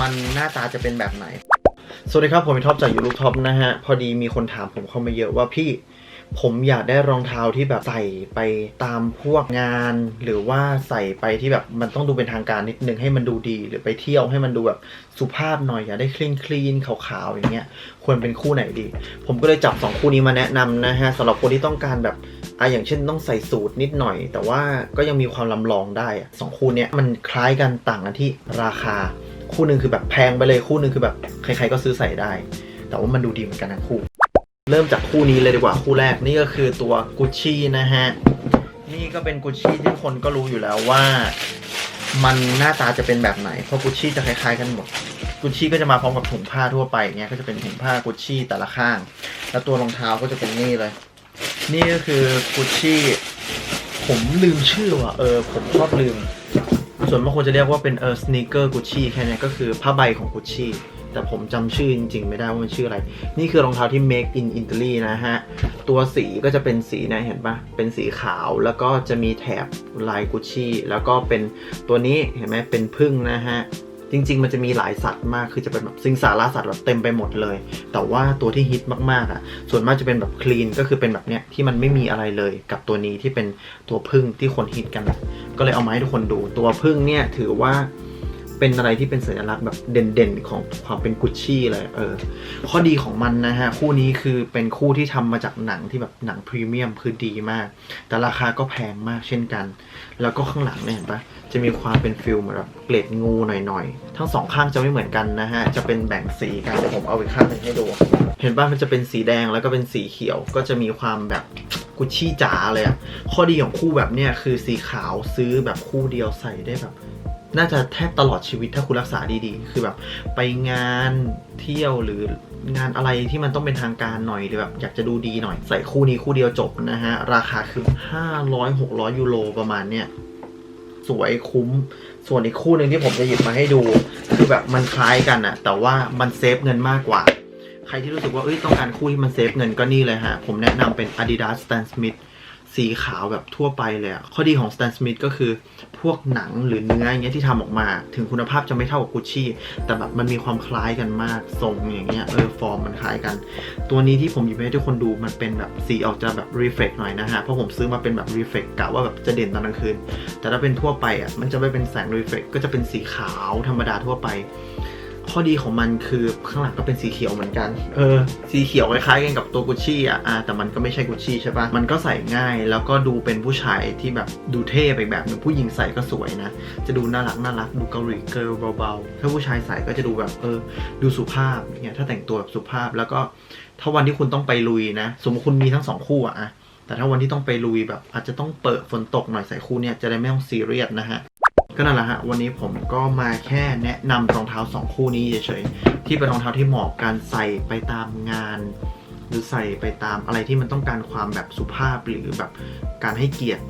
มันหน้าตาจะเป็นแบบไหน สวัสดีครับ ผมท็อปจากยูรูท็อปนะฮะ พอดีมีคนถามผมเข้ามาเยอะว่าพี่ผมอยากได้รองเท้าที่แบบใส่ไปตามพวกงาน หรือว่าใส่ไปที่แบบมันต้องดูเป็นทางการนิดนึงให้มันดูดี หรือไปเที่ยวให้มันดูแบบสุภาพหน่อยอยากได้คลีนคลีนขาวๆอย่างเงี้ยควรเป็นคู่ไหนดี ผมก็เลยจับ 2 คู่นี้มาแนะนำนะฮะสำหรับคนที่ต้องการแบบอะอย่างเช่นต้องใส่สูทนิดหน่อย แต่ว่าก็ยังมีความลำลองได้สองคู่เนี้ยมันคล้ายกันต่างกันที่ราคา คู่หนึ่งคือแบบแพงไปเลยคู่หนึ่งคือแบบใครๆก็ซื้อใส่ได้ แต่ว่ามันดูดีเหมือนกันทั้งคู่ เริ่มจากคู่นี้เลยดีกว่าคู่แรกนี่ก็คือตัวกุชชี่นะฮะนี่ก็เป็นกุชชี่ที่คนก็รู้อยู่แล้วว่า มันหน้าตาจะเป็นแบบไหนเพราะกุชชี่จะคล้ายๆกันหมดกุชชี่ก็จะมาพร้อมกับถุงผ้าทั่วไปเงี้ยก็จะเป็นถุงผ้ากุชชี่แต่ละข้าง แล้วตัวรองเท้าก็จะเป็นนี่เลย นี่ก็คือกุชชี่ผมลืมชื่อว่ะเออผมชอบลืม ส่วนบางคนจะเรียกว่าเป็นเออสเนคเกอร์กุชชี่แค่นี้ก็คือผ้าใบของกุชชี่แต่ผมจำชื่อจริง ๆ ไม่ได้ว่ามันชื่ออะไร นี่คือรองเท้าที่ make in Italy นะฮะ ตัวสีก็จะเป็นสีนะเห็นปะเป็นสีขาวแล้วก็จะมีแถบลายกุชชี่แล้วก็เป็นตัวนี้เห็นไหมเป็นพึ่งนะฮะ จริง ๆ มันจะมีหลายสัตว์มากคือจะเป็นแบบสิงสาราสัตว์แบบเต็มไปหมดเลย แต่ว่าตัวที่ฮิตมากๆอะ ส่วนมากจะเป็นแบบคลีนก็คือเป็นแบบเนี้ยที่มันไม่มีอะไรเลยกับตัวนี้ที่เป็นตัวพึ่งที่คนฮิตกัน ก็เลยเอามาให้ทุกคนดูตัวพึ่งเนี่ยถือว่า เป็นอะไรที่เป็นสัญลักษณ์แบบเด่นๆ ของความเป็นกุชชี่เลยเออข้อดีของมันนะฮะ คู่นี้คือเป็นคู่ที่ทำมาจากหนังที่แบบหนังพรีเมียมคือดีมาก แต่ราคาก็แพงมากเช่นกัน แล้วก็ข้างหลังเนี่ยเห็นปะจะมีความเป็นฟิลเหมือนแบบเกล็ดงูหน่อยๆ ทั้งสองข้างจะไม่เหมือนกันนะฮะ จะเป็นแบ่งสีกันผมเอาอีกข้างหนึ่งให้ดู เห็นป่ะมันจะเป็นสีแดงแล้วก็เป็นสีเขียว ก็จะมีความแบบกุชชี่จ๋าเลยอะข้อดีของคู่แบบเนี้ยคือสีขาวซื้อแบบคู่เดียวใส่ได้แบบ น่าจะแทบตลอดชีวิตถ้าคุณรักษาดีๆ คือแบบไปงานเที่ยวหรืองานอะไรที่มันต้องเป็นทางการหน่อยหรือแบบอยากจะดูดีหน่อย ใส่คู่นี้คู่เดียวจบนะฮะ ราคาคือ 500-600 ยูโรประมาณเนี้ยสวยคุ้ม ส่วนอีกคู่หนึ่งที่ผมจะหยิบมาให้ดู คือแบบมันคล้ายกันอะแต่ว่ามันเซฟเงินมากกว่า ใครที่รู้สึกว่าเอ้ยต้องการคู่ที่มันเซฟเงินก็นี่เลยฮะ ผมแนะนำเป็น Adidas Stan Smith สีขาวแบบทั่วไปเลยอะข้อดีของ Stan Smith ก็คือพวกหนังหรือเนื้ออย่างเงี้ยที่ทำออกมา ถึงคุณภาพจะไม่เท่ากับกุชชี่แต่แบบมันมีความคล้ายกันมากทรงอย่างเงี้ยเออฟอร์มมันคล้ายกัน ตัวนี้ที่ผมหยิบให้ทุกคนดูมันเป็นแบบสีออกจะแบบ reflect หน่อยนะฮะ เพราะผมซื้อมาเป็นแบบ reflect กะว่าแบบจะเด่นตอนกลางคืน แต่ถ้าเป็นทั่วไปอะมันจะไม่เป็นแสง reflect ก็จะเป็นสีขาวธรรมดาทั่วไป ข้อดีของมันคือข้างหลังก็เป็นสีเขียวเหมือนกัน เออ สีเขียวคล้ายๆกันกับตัวกุชชี่อะอ่าแต่มันก็ไม่ใช่กุชชี่ใช่ปะมันก็ใส่ง่าย แล้วก็ดูเป็นผู้ชายที่แบบดูเท่ไปแบบหนึงผู้หญิงใส่ก็สวยนะ จะดูน่ารักน่ารักดูเกาหลีเกิร์ลเบาๆ ถ้าผู้ชายใส่ก็จะดูแบบเออ ดูสุภาพอย่างเงี้ยถ้าแต่งตัวแบบสุภาพแล้วก็ถ้าวันที่คุณต้องไปลุยนะ สมมติคุณมีทั้งสองคู่อะอะแต่ถ้าวันที่ต้องไปลุยแบบอาจจะต้องเปิดฝนตกหน่อยใส่คู่เนี้ยจะได้ไม่ต้องซีเรียสนะฮะ ก็นั่นแหละฮะ วันนี้ผมก็มาแค่แนะนำรองเท้าสองคู่นี้เฉยๆ ที่เป็นรองเท้าที่เหมาะการใส่ไปตามงาน หรือใส่ไปตามอะไรที่มันต้องการความแบบสุภาพหรือแบบการให้เกียรติ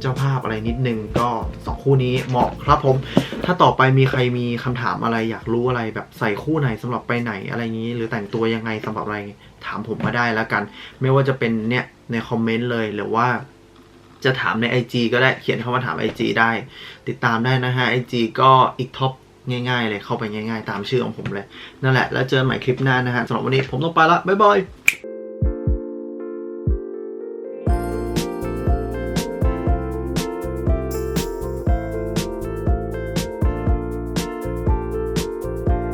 เจ้าภาพอะไรนิดนึงก็สองคู่นี้เหมาะครับผม ถ้าต่อไปมีใครมีคำถามอะไรอยากรู้อะไรแบบใส่คู่ไหนสำหรับไปไหนอะไรงนี้ หรือแต่งตัวยังไงสำหรับอะไรถามผมมาได้แล้วกัน ไม่ว่าจะเป็นเนี่ยในคอมเมนต์เลยหรือว่า จะถามใน IG ก็ได้เขียนเข้ามาถาม IG ได้ ติดตามได้นะฮะ IG ก็อีกท็อปง่ายๆเลยเข้าไปง่ายๆ ตามชื่อของผมเลย นั่นแหละแล้วเจอกันใหม่คลิปหน้านะฮะสำหรับวันนี้ผมต้องไปละบ๊ายบาย